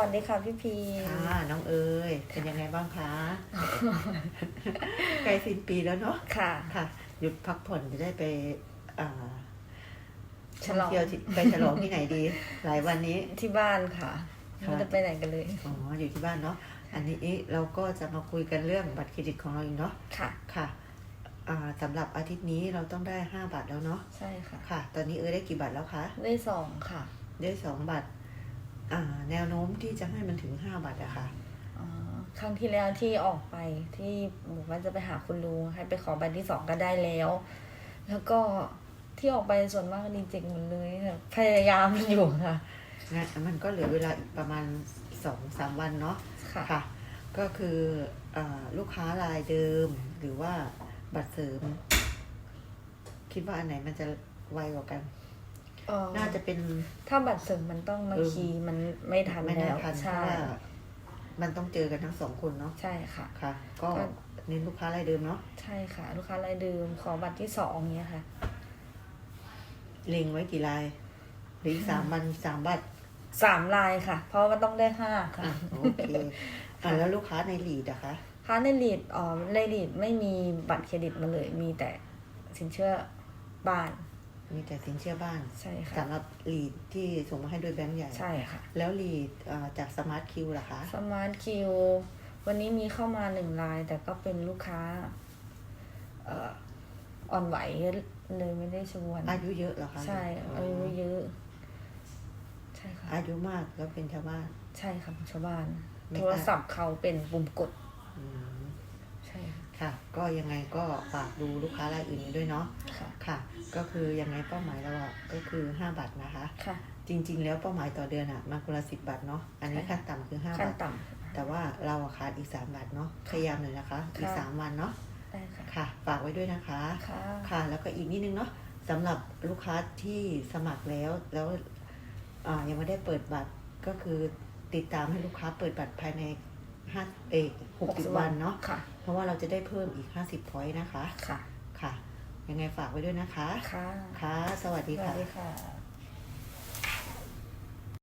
วัสดีค่ะพี่พีค่ะน้องเอ๋ยเป็นยังไงบ้างคะใกล้สิ้นปีแล้วเนาะค่ะค่ะ หยุดพักผ่อนจะได้ไปอ่าฉลองท่เที่ยวที่ไปฉลองที่ไหนดี หลายวันนี้ที่บ้านค่ะค่ะไม่ได้ไปไหนกันเลยอ๋ออยู่ที่บ้านเนาะอันนี้เราก็จะมาคุยกันเรื่องบัตรเครดิตของเราอีกเนาะค่ะค่ะอ่าสำหรับอาทิตย์นี้เราต้องได้ห้าบาทแล้วเนาะใช่ค่ะค่ะ ตอนนี้เอ๋ยได้กี่บาทแล้วคะได้สองค่ะ ได้สองบาทอ่า แนวโน้มที่จะให้มันถึงห้าบาทอะค่ะอ๋อครั้งที่แล้วที่ออกไปที่บอกว่าจะไปหาคุณลุงให้ไปขอใบที่สองก็ได้แล้ว แล้วก็ที่ออกไปส่วนมากรีเจ็คหมดเลยค่ะพยายามอยู่ค่ะงั้นมันก็เหลือเวลาอีกประมาณสองสามวันเนาะค่ะค่ะก็คืออาลูกค้ารายเดิม หรือว่าบัตรเสริม คิดว่าอันไหนมันจะไวกว่ากันเอ่อ น่าจะเป็น ถ้าบัตรเสริมมันต้องมาเออคีย์มันไม่ทันไม่แล้น่าวทันเพใช่ราะว่ามันต้องเจอกันทั้งสองคนเนาะใช่ค่ะค่ะก็ก็เน้นลูกค้ารายเดิมเนาะใช่ค่ะ ลูกค้ารายเดิมขอบัตรที่สองเนี้ยค่ะเล็งไว้กี่รายหรืออีกสามวันสามบัตรสามลายค่ะ เพราะว่าต้องได้ห้าค่ะอะโอเคอะแล้วลูกค้าในลีดอะคะค้าในลีดอ๋อในลีดไม่มีบัตรเครดิตมาเลยมีแต่สินเชื่อบ้าน มีแต่สินเชื่อบ้านใช่ค่ะสำหรับลีดที่ส่งมาให้ด้วยแบงก์ใหญ่ ใช่ค่ะ แล้วลีดอ่าจากสมาร์ทคิวล่ะคะสมาร์ทคิววันนี้มีเข้ามาหนึ่งลาย แต่ก็เป็นลูกค้าเอ่ออ่อนไหวเลยไม่ได้ชวน อายุเยอะเหรอคะใช่อายุเยอะ ใช่ค่ะอายุมากแล้วเป็นชาวบ้าน ใช่ค่ะชาวบ้านไม่โทรศัพท์เขาเป็นปุ่มกดอืมใช่ ค่ะค่ะ ก็ยังไงก็ฝากดูลูกค้ารายอื่นด้วยเนาะค่ะค่ะ ก็คือยังไงเป้าหมายเราอะก็คือห้าบาทนะคะ ค่ะ จริง ๆ แล้วเป้าหมายต่อเดือนอะมาคนละสิบบาทเนาะอันนี้ใช่ขั้นต่ำคือห้าขั้นบาท ต่แต่ว่าเราอะขาดอีกสามบาทเนาะพยายามหน่อยนะคะ อีก ค่ะสามวันเนาะำได้ค่ะค่ะ ฝากไว้ด้วยนะคะ ค่ะค่ะแล้วก็อีกนิดนึงเนาะสำหรับลูกค้าที่สมัครแล้วแล้วอ่ายังไม่ได้เปิดบัตรก็คือติดตามให้ลูกค้าเปิดบัตรภายใน ห้าเอกหกสิบวันเนาะค่ะ เพราะว่าเราจะได้เพิ่มอีกห้าสิบพอยต์นะคะ ค่ะ ค่ะ ยังไงฝากไว้ด้วยนะคะ ค่ะ ค่ะ สวัสสดีวัสค่ะดีค่ะ